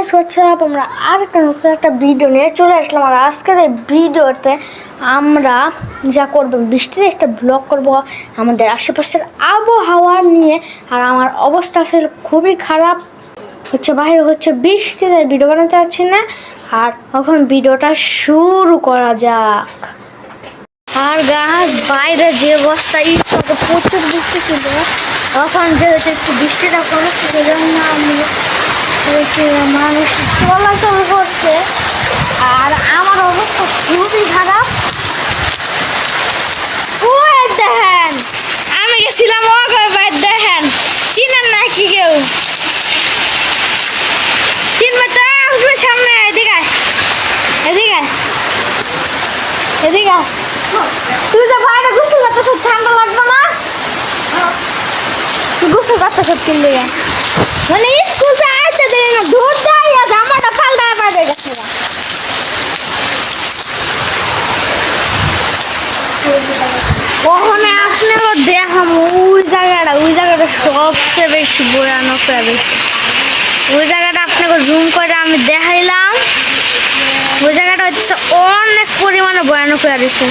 Guys WhatsApp আমরা আর একটা নতুন একটা ভিডিও নিয়ে চলে আসলাম। আর আজকের এই ভিডিওতে আমরা যা করব, বৃষ্টির একটা ব্লগ করব, আমাদের আশেপাশের আবহাওয়া নিয়ে। আর আমার অবস্থা আসলে খুবই খারাপ। হচ্ছে বাইরে হচ্ছে বৃষ্টি, তাই ভিডিও বানাতে পারছি না। আর এখন ভিডিওটা শুরু করা যাক। আর গাছ, বাইরে যে অবস্থা ইচ্ছাকে প্রচুর বৃষ্টি ছিল তখন যেহেতু একটু বৃষ্টিটা কমেছে সেজন্য আমি মানুষ চলাচল করছে আর আমার অবস্থা খুবই খারাপ দেখেন, আমি গেছিলাম ভাই দেখেন, চিনেন না কি কেউ চিনবে তো সামনে, এদিকে। এদিকে। এদিকে। তুই তো বাইরে গোসল করতে ঠান্ডা লাগবে না? গোসল করতে সত্যি লেগে মানে স্কুল থেকে না যাই আর জামাটা পাল্টা বাইরে গেছে। ওখানে আপনারও দেখাম, ওই জায়গাটা ওই জায়গাটা সবচেয়ে বেশি ভয়ানক গেছে। ওই জায়গাটা আপনাকে জুম করে আমি দেখাইলাম। হচ্ছে অনেক পরিমাণে ভয়ানক হয়ে গেছে।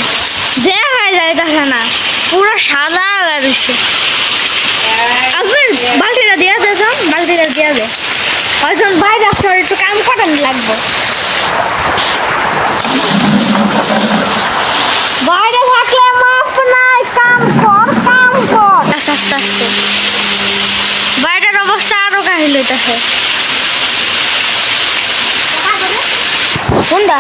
দেখা যায় দেখে না, পুরো সাদা হয়ে গেছে। আসবেন, বালতিটা দিয়ে দেখ বালতিটা দিয়ে দে। একজন বাইরে ওর একটু কাম কটানি লাগবে বাইরে থাকলে মাপ নাই কাম কর কাম কর আস্তে আস্তে আস্তে বাইরের অবস্থা আরও কাহিল হইতেছে কোনটা?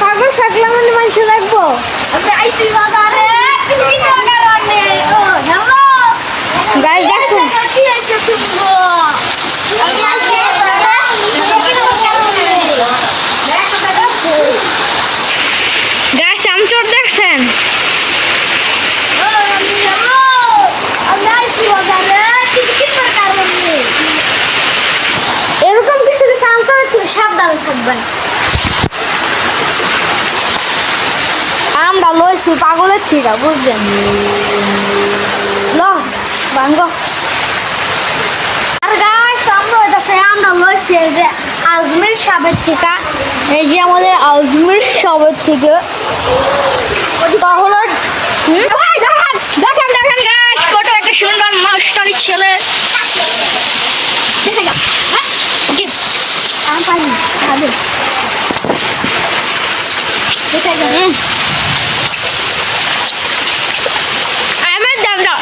পাগল থাকলে মানে মানুষ লাগবো গাছ থাকবেন আমরা লইছি পাগলের থেকে বুঝলেন? ল আর গাছ আমরা আমরা লইছি যে আজমির সাবের থেকে এই যে আমাদের আজমির সাবের থেকে তাহলে হুম? ভাই দেখেন দেখেন দেখেন গাছ কত একটা সুন্দর মাস্টারি ছেলে দেখে গা হ্যাঁ কি আম পানি খাবে দেখে গা হুম আমার দাদা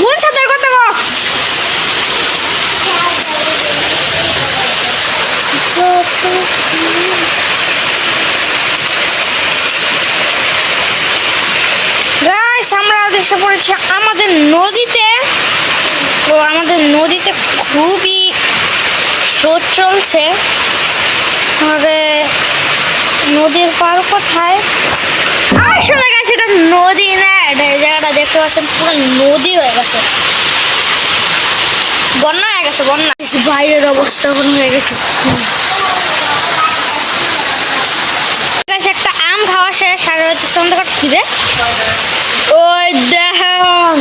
কোন ছাদের কথা কস গাইস আমরা এসে পড়েছি আমাদের নদীতে? তো আমাদের নদীতে খুবই স্রোত চলছে। আমাদের নদীর পার কোথায়? আসলে গেছে এটা নদী না জায়গাটা দেখতে পাচ্ছেন, পুরো নদী হয়ে গেছে। বন্যা হয়ে গেছে, বন্যা। বাইরের অবস্থা হয়ে গেছে। একটা আম খাওয়া শেষ সাড়ে হচ্ছে সন্ধ্যা খিদে। ওই দেখুন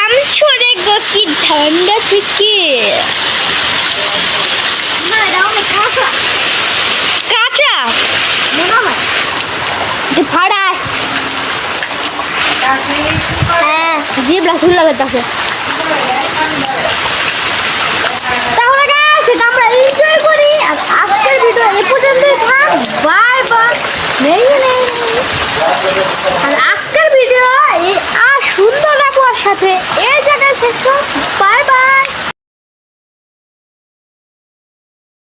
আম ছড়ে গো কি ঠান্ডা থেকে। কাঁচা। ফাড়ায় হ্যাঁ। জিবলা সুল্লা করতেছে তাহলে guys, সেটা আমরা এনজয় করি। আর আজকের ভিডিও এই পর্যন্তই থাক। বাই বাই নেই নেই আর আজকের